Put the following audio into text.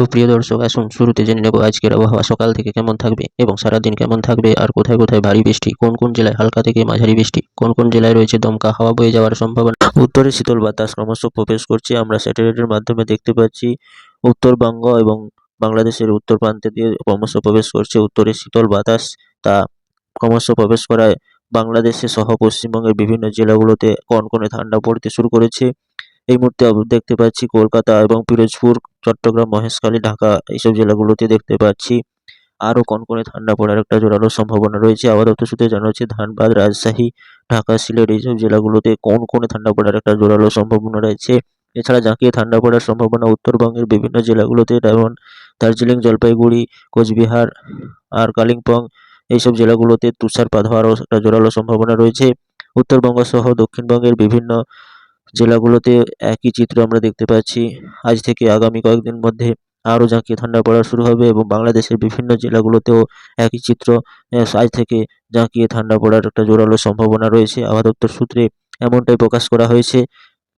তো প্রিয় দর্শক, আসুন শুরুতে জেনে নেব আজকের আবহাওয়া, সকাল থেকে কেমন থাকবে এবং সারাদিন কেমন থাকবে আর কোথায় কোথায় ভারী বৃষ্টি, কোন কোন জেলায় হালকা থেকে মাঝারি বৃষ্টি, কোন কোন জেলায় রয়েছে দমকা হাওয়া বয়ে যাওয়ার সম্ভাবনা। উত্তরে শীতল বাতাস ক্রমশ প্রবেশ করছে, আমরা স্যাটেলাইটের মাধ্যমে দেখতে পাচ্ছি উত্তরবঙ্গ এবং বাংলাদেশের উত্তর প্রান্তে দিয়ে ক্রমশ প্রবেশ করছে উত্তরে শীতল বাতাস, তা ক্রমশ প্রবেশ করায় বাংলাদেশে সহ পশ্চিমবঙ্গের বিভিন্ন জেলাগুলোতে কনকনে ঠান্ডা পড়তে শুরু করেছে। এই মুহূর্তে দেখতে পাচ্ছি কলকাতা এবং পিরোজপুর, চট্টগ্রাম, মহেশখালী, ঢাকা এইসব জেলাগুলোতে দেখতে পাচ্ছি। আরও কনকনে ঠান্ডা পড়ার একটা জোরালো সম্ভাবনা রয়েছে। আপাতত সূত্রে জানা হচ্ছে ধানবাদ, রাজশাহী, ঢাকা, সিলেট এইসব জেলাগুলোতে কোন কনকনে ঠান্ডা পড়ার একটা জোরালো সম্ভাবনা রয়েছে। এছাড়া জাঁকিয়ে ঠান্ডা পড়ার সম্ভাবনা উত্তরবঙ্গের বিভিন্ন জেলাগুলোতে, যেমন দার্জিলিং, জলপাইগুড়ি, কোচবিহার আর কালিম্পং এইসব জেলাগুলোতে তুষারপাত হওয়ারও একটা জোরালো সম্ভাবনা রয়েছে। উত্তরবঙ্গ সহ দক্ষিণবঙ্গের বিভিন্ন জেলাগুলোতে একই চিত্র আমরা দেখতে পাচ্ছি। আজ থেকে আগামী কয়েকদিন মধ্যে আরও ঝাঁকিয়ে ঠান্ডা পড়া শুরু হবে এবং বাংলাদেশের বিভিন্ন জেলাগুলোতেও একই চিত্র আজ থেকে ঝাঁকিয়ে ঠান্ডা পড়ার একটা জোরালো সম্ভাবনা রয়েছে। আবহাওয়া দপ্তর সূত্রে এমনটাই প্রকাশ করা হয়েছে